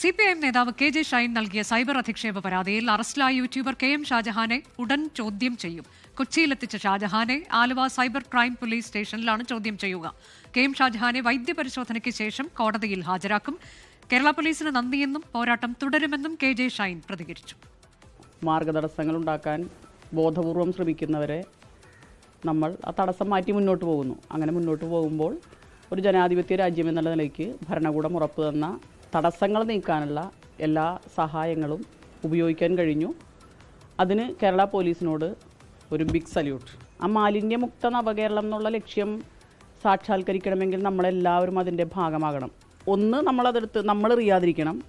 C P I M നേതാവ് K J Shine നൽകിയ cyber അധിക്ഷേപ പരാതിയിൽ അറസ്റ്റിലായ യൂട്യൂബർ കെ എം ഷാജഹാനെ ഉടൻ ചോദ്യം ചെയ്യും. കൊച്ചിയിലെത്തിച്ച ഷാജഹാനെ ആലുവ സൈബർ ക്രൈം പോലീസ് സ്റ്റേഷനിലാണ് ചോദ്യം ചെയ്യുക. കെ എം ഷാജഹാനെ വൈദ്യപരിശോധനയ്ക്ക് ശേഷം കോടതിയിൽ ഹാജരാക്കും. കേരള പോലീസിന് നന്ദിയെന്നും പോരാട്ടം തുടരുമെന്നും കെ ജെ ഷൈൻ പ്രതികരിച്ചു. മാർഗതടസ്സങ്ങൾ ഉണ്ടാക്കാൻ ബോധപൂർവം ശ്രമിക്കുന്നവരെ നമ്മൾ ആ തടസ്സം മാറ്റി മുന്നോട്ട് പോകുന്നു. അങ്ങനെ മുന്നോട്ട് പോകുമ്പോൾ ഒരു ജനാധിപത്യ രാജ്യം എന്നുള്ള നിലയ്ക്ക് ഭരണകൂടം ഉറപ്പ് തന്ന തടസ്സങ്ങൾ നീക്കാനുള്ള എല്ലാ സഹായങ്ങളും ഉപയോഗിക്കാൻ കഴിഞ്ഞു. അതിന് കേരള പോലീസിനോട് ഒരു ബിഗ് സല്യൂട്ട് ആ മാലിന്യമുക്ത നവകേരളം എന്നുള്ള ലക്ഷ്യം സാക്ഷാത്കരിക്കണമെങ്കിൽ നമ്മളെല്ലാവരും അതിന്റെ ഭാഗമാകണം. ഒന്ന് നമ്മളതെടുത്ത് നമ്മൾ എറിയാതിരിക്കണം.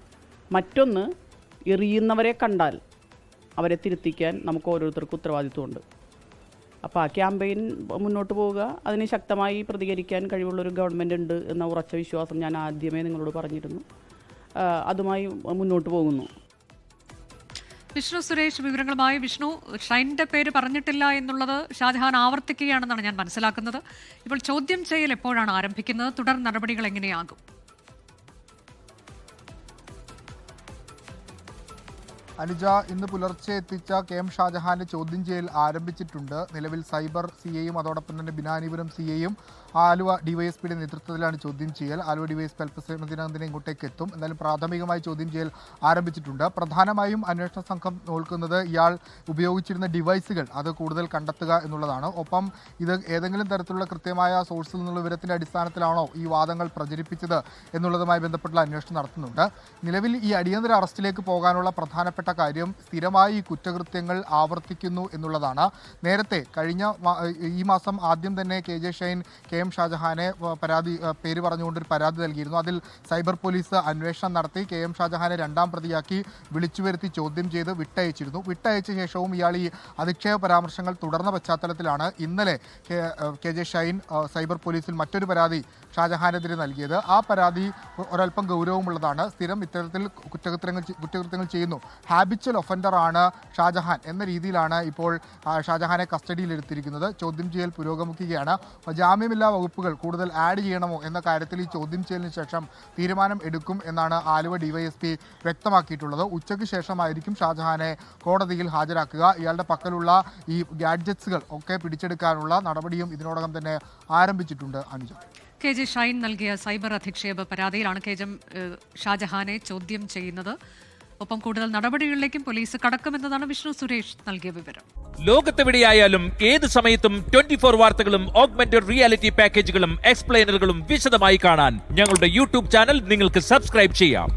മറ്റൊന്ന് എറിയുന്നവരെ കണ്ടാൽ അവരെ തിരുത്തിക്കാൻ നമുക്ക് ഓരോരുത്തർക്കും ഉത്തരവാദിത്വമുണ്ട്. അപ്പോൾ ആ ക്യാമ്പയിൻ മുന്നോട്ട് പോവുക. അതിന് ശക്തമായി പ്രതികരിക്കാൻ കഴിവുള്ളൊരു ഗവൺമെന്റ് ഉണ്ട് എന്ന ഉറച്ച വിശ്വാസം ഞാൻ ആദ്യമേ നിങ്ങളോട് പറഞ്ഞിരുന്നു. അതുമായി മുന്നോട്ട് പോകുന്നു. വിഷ്ണു സുരേഷ് വിവരങ്ങളുമായി വിഷ്ണു. ഷൈന്റെ പേര് പറഞ്ഞിട്ടില്ല എന്നുള്ളത് ഷാജഹാൻ ആവർത്തിക്കുകയാണെന്നാണ് ഞാൻ മനസ്സിലാക്കുന്നത്. ഇപ്പോൾ ചോദ്യം ചെയ്യൽ എപ്പോഴാണ് ആരംഭിക്കുന്നത്? തുടർ നടപടികൾ എങ്ങനെയാകും? അനുജ ഇന്ന് പുലർച്ചെ എത്തിച്ച കെ എം ഷാജഹാന്റെ ചോദ്യം ചെയ്യൽ ആരംഭിച്ചിട്ടുണ്ട്. നിലവിൽ സൈബർ സി എയും അതോടൊപ്പം തന്നെ ബിനാനിപുരം സി എയും ആലുവ ഡിവൈഎസ്പിയുടെ നേതൃത്വത്തിലാണ് ചോദ്യം ചെയ്യൽ. ആലുവ ഡിവൈഎസ്പി അല്പസമയത്തിനകം ഇങ്ങോട്ടേക്ക് എത്തും. എന്നാലും പ്രാഥമികമായി ചോദ്യം ചെയ്യൽ ആരംഭിച്ചിട്ടുണ്ട്. പ്രധാനമായും അന്വേഷണ സംഘം നോക്കുന്നത് ഇയാൾ ഉപയോഗിച്ചിരുന്ന ഡിവൈസുകൾ. അത് കൂടുതൽ കണ്ടെത്തുക എന്നുള്ളതാണ്. ഒപ്പം ഇത് ഏതെങ്കിലും തരത്തിലുള്ള കൃത്യമായ സോഴ്സിൽ നിന്നുള്ള വിവരത്തിന്റെ അടിസ്ഥാനത്തിലാണോ ഈ വാദങ്ങൾ പ്രചരിപ്പിച്ചത് എന്നുള്ളതുമായി ബന്ധപ്പെട്ടുള്ള അന്വേഷണം നടത്തുന്നുണ്ട്. നിലവിൽ ഈ അടിയന്തര അറസ്റ്റിലേക്ക് പോകാനുള്ള പ്രധാനപ്പെട്ട കാര്യം സ്ഥിരമായി ഈ കുറ്റകൃത്യങ്ങൾ ആവർത്തിക്കുന്നു എന്നുള്ളതാണ്. നേരത്തെ കഴിഞ്ഞ ഈ മാസം ആദ്യം തന്നെ K J Shine K M ഷാജഹാനെ പരാതി പേര് പറഞ്ഞുകൊണ്ട് ഒരു പരാതി നൽകിയിരുന്നു. അതിൽ സൈബർ പോലീസ് അന്വേഷണം നടത്തി കെ എം ഷാജഹാനെ രണ്ടാം പ്രതിയാക്കി വിളിച്ചു വരുത്തി ചോദ്യം ചെയ്ത് വിട്ടയച്ചിരുന്നു. വിട്ടയച്ച ശേഷവും ഇയാൾ ഈ അധിക്ഷേപ പരാമർശങ്ങൾ തുടർന്ന പശ്ചാത്തലത്തിലാണ് ഇന്നലെ കെ ജെ ഷൈൻ സൈബർ പോലീസിൽ മറ്റൊരു പരാതി ഷാജഹാനെതിരെ നൽകിയത്. ആ പരാതി ഒരൽപ്പം ഗൗരവമുള്ളതാണ്. സ്ഥിരം ഇത്തരത്തിൽ കുറ്റകൃത്യങ്ങൾ കുറ്റകൃത്യങ്ങൾ ചെയ്യുന്നു. ഹാബിച്വൽ ഒഫൻഡറാണ് ഷാജഹാൻ എന്ന രീതിയിലാണ് ഇപ്പോൾ ഷാജഹാനെ കസ്റ്റഡിയിലെടുത്തിരിക്കുന്നത്. ചോദ്യം ചെയ്യൽ പുരോഗമിക്കുകയാണ്. ജാമ്യമില്ലാ വകുപ്പുകൾ കൂടുതൽ ആഡ് ചെയ്യണമോ എന്ന കാര്യത്തിൽ ഈ ചോദ്യം ചെയ്യലിന് ശേഷം തീരുമാനം എടുക്കും എന്നാണ് ആലുവ ഡിവൈഎസ്പി വ്യക്തമാക്കിയിട്ടുള്ളത്. ഉച്ചയ്ക്ക് ശേഷമായിരിക്കും ഷാജഹാനെ കോടതിയിൽ ഹാജരാക്കുക. ഇയാളുടെ പക്കലുള്ള ഈ ഗാഡ്ജറ്റ്സുകൾ ഒക്കെ പിടിച്ചെടുക്കാനുള്ള നടപടിയും ഇതിനോടകം തന്നെ ആരംഭിച്ചിട്ടുണ്ട് അനുജ. കെ ജെ ഷൈൻ നൽകിയ സൈബർ അധിക്ഷേപ പരാതിയിലാണ് കെ ജെ ഷാജഹാനെ ചോദ്യം ചെയ്യുന്നത്. ഒപ്പം കൂടുതൽ നടപടികളിലേക്കും പോലീസ് കടക്കുമെന്നതാണ് വിഷ്ണു സുരേഷ് നൽകിയ വിവരം. ലോകത്തെവിടെയായാലും ഏത് സമയത്തും ട്വന്റി ഫോർ വാർത്തകളും ഓഗ്മെന്റഡ് റിയാലിറ്റി പാക്കേജുകളും എക്സ്പ്ലെയിനറുകളും വിശദമായി കാണാൻ ഞങ്ങളുടെ യൂട്യൂബ് ചാനൽ നിങ്ങൾക്ക് സബ്സ്ക്രൈബ് ചെയ്യാം.